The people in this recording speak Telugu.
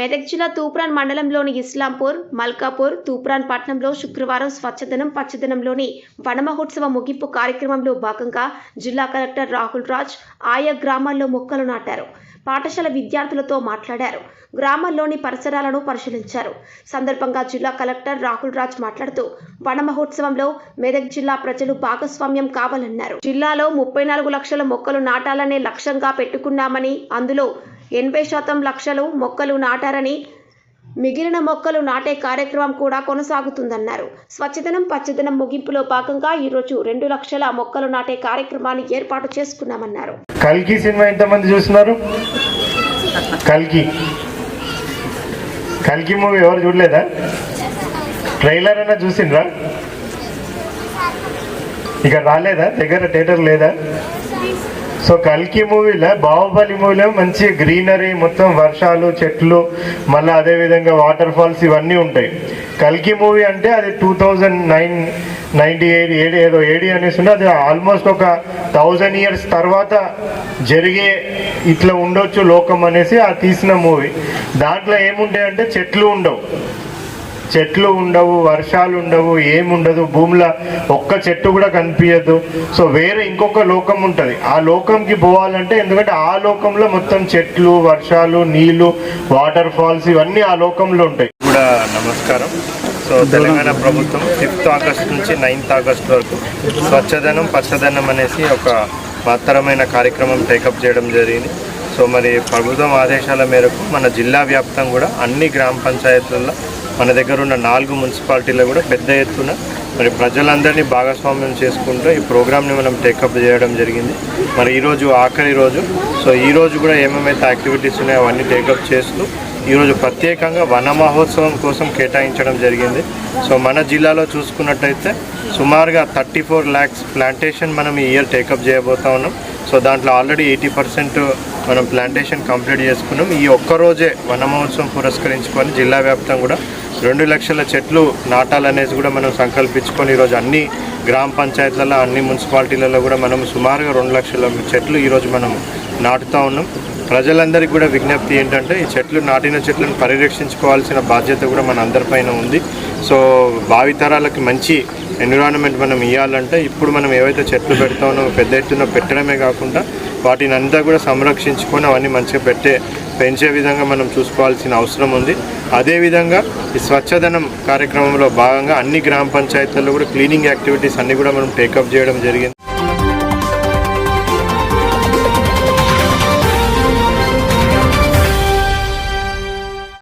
మెదక్ జిల్లా తూప్రాన్ మండలంలోని ఇస్లాంపూర్ మల్కాపూర్ తూప్రాన్ పట్టణంలో శుక్రవారం స్వచ్ఛదనం పచ్చదనంలోని వనమహోత్సవ ముగింపు కార్యక్రమంలో భాగంగా జిల్లా కలెక్టర్ రాహుల్ రాజ్ ఆయా గ్రామాల్లో మొక్కలు నాటారు. పాఠశాల విద్యార్థులతో మాట్లాడారు. గ్రామాల్లోని పరిసరాలను పరిశీలించారు. సందర్భంగా జిల్లా కలెక్టర్ రాహుల్ రాజ్ మాట్లాడుతూ వనమహోత్సవంలో మెదక్ జిల్లా ప్రజలు భాగస్వామ్యం కావాలన్నారు. జిల్లాలో ముప్పై నాలుగు లక్షల మొక్కలు నాటాలనే లక్ష్యంగా పెట్టుకున్నామని అందులో ఎనభై శాతం లక్షలు మొక్కలు నాటారని మిగిలిన మొక్కలు నాటే కార్యక్రమం కూడా కొనసాగుతుందన్నారు. స్వచ్ఛదనం పచ్చదనం ముగింపులో భాగంగా ఈరోజు రెండు లక్షల మొక్కలు నాటే కార్యక్రమాన్ని ఏర్పాటు చేసుకున్నామన్నారు. కల్కి సినిమా ఎంతమంది చూస్తున్నారు? కల్కి. కల్కి మూవీ ఎవరు చూడలేదా? ట్రైలర్ అన్నా చూసిండ్రా? ఇక రాలేదా? దగ్గర థియేటర్ లేదా? సో కల్కి మూవీలో బాహుబలి మూవీలో మంచి గ్రీనరీ మొత్తం వర్షాలు చెట్లు మళ్ళీ అదేవిధంగా వాటర్ ఫాల్స్ ఇవన్నీ ఉంటాయి. కల్కి మూవీ అంటే అది two thousand nine ninety eight AD ఏదో ఏడి అనేసి ఉంటే అది ఆల్మోస్ట్ ఒక థౌజండ్ ఇయర్స్ తర్వాత జరిగే ఇట్లా ఉండొచ్చు లోకం అనేసి ఆ తీసిన మూవీ. దాంట్లో ఏముంటాయంటే చెట్లు ఉండవు. చెట్లు ఉండవు వర్షాలు ఉండవు ఏముండదు భూమిలో ఒక్క చెట్టు కూడా కనిపించదు. సో వేరే ఇంకొక లోకం ఉంటుంది. ఆ లోకంకి పోవాలంటే ఎందుకంటే ఆ లోకంలో మొత్తం చెట్లు వర్షాలు నీళ్ళు వాటర్ ఫాల్స్ ఇవన్నీ ఆ లోకంలో ఉంటాయి. కూడా నమస్కారం. సో తెలంగాణ ప్రభుత్వం ఫిఫ్త్ ఆగస్ట్ నుంచి నైన్త్ ఆగస్ట్ వరకు స్వచ్ఛదనం పచ్చదనం అనేసి ఒక మహత్తరమైన కార్యక్రమం టేకప్ చేయడం జరిగింది. సో మరి ప్రభుత్వం ఆదేశాల మేరకు మన జిల్లా వ్యాప్తం కూడా అన్ని గ్రామ పంచాయతీల్లో మన దగ్గర ఉన్న నాలుగు మున్సిపాలిటీలో కూడా పెద్ద ఎత్తున మరి ప్రజలందరినీ భాగస్వామ్యం చేసుకుంటూ ఈ ప్రోగ్రామ్ని మనం టేకప్ చేయడం జరిగింది. మరి ఈరోజు ఆఖరి రోజు. సో ఈ రోజు కూడా ఏమేమైతే యాక్టివిటీస్ ఉన్నాయో అవన్నీ టేకప్ చేస్తూ ఈరోజు ప్రత్యేకంగా వన మహోత్సవం కోసం కేటాయించడం జరిగింది. సో మన జిల్లాలో చూసుకున్నట్టయితే సుమారుగా థర్టీ ఫోర్ ల్యాక్స్ ప్లాంటేషన్ మనం ఈ ఇయర్ టేకప్ చేయబోతా ఉన్నాం. సో దాంట్లో ఆల్రెడీ ఎయిటీ పర్సెంట్ మనం ప్లాంటేషన్ కంప్లీట్ చేసుకున్నాం. ఈ ఒక్క రోజే వన మహోత్సవం పురస్కరించుకొని జిల్లా వ్యాప్తం కూడా రెండు లక్షల చెట్లు నాటాలనేసి కూడా మనం సంకల్పించుకొని ఈరోజు అన్ని గ్రామ పంచాయతీలలో అన్ని మున్సిపాలిటీలలో కూడా మనం సుమారుగా రెండు లక్షల చెట్లు ఈరోజు మనం నాటుతూ ఉన్నాం. ప్రజలందరికీ కూడా విజ్ఞప్తి ఏంటంటే ఈ చెట్లు నాటిన చెట్లను పరిరక్షించుకోవాల్సిన బాధ్యత కూడా మన అందరిపైన ఉంది. సో భావితరాలకి మంచి ఎన్విరాన్మెంట్ మనం ఇవ్వాలంటే ఇప్పుడు మనం ఏవైతే చెట్లు పెడతామో పెద్ద ఎత్తున పెట్టడమే కాకుండా వాటిని అంతా కూడా సంరక్షించుకొని అవన్నీ మంచిగా పెట్టే పెంచే విధంగా మనం చూసుకోవాల్సిన అవసరం ఉంది. అదేవిధంగా ఈ స్వచ్ఛదనం కార్యక్రమంలో భాగంగా అన్ని గ్రామ పంచాయతీల్లో కూడా క్లీనింగ్ యాక్టివిటీస్ అన్నీ కూడా మనం టేకప్ చేయడం జరిగింది.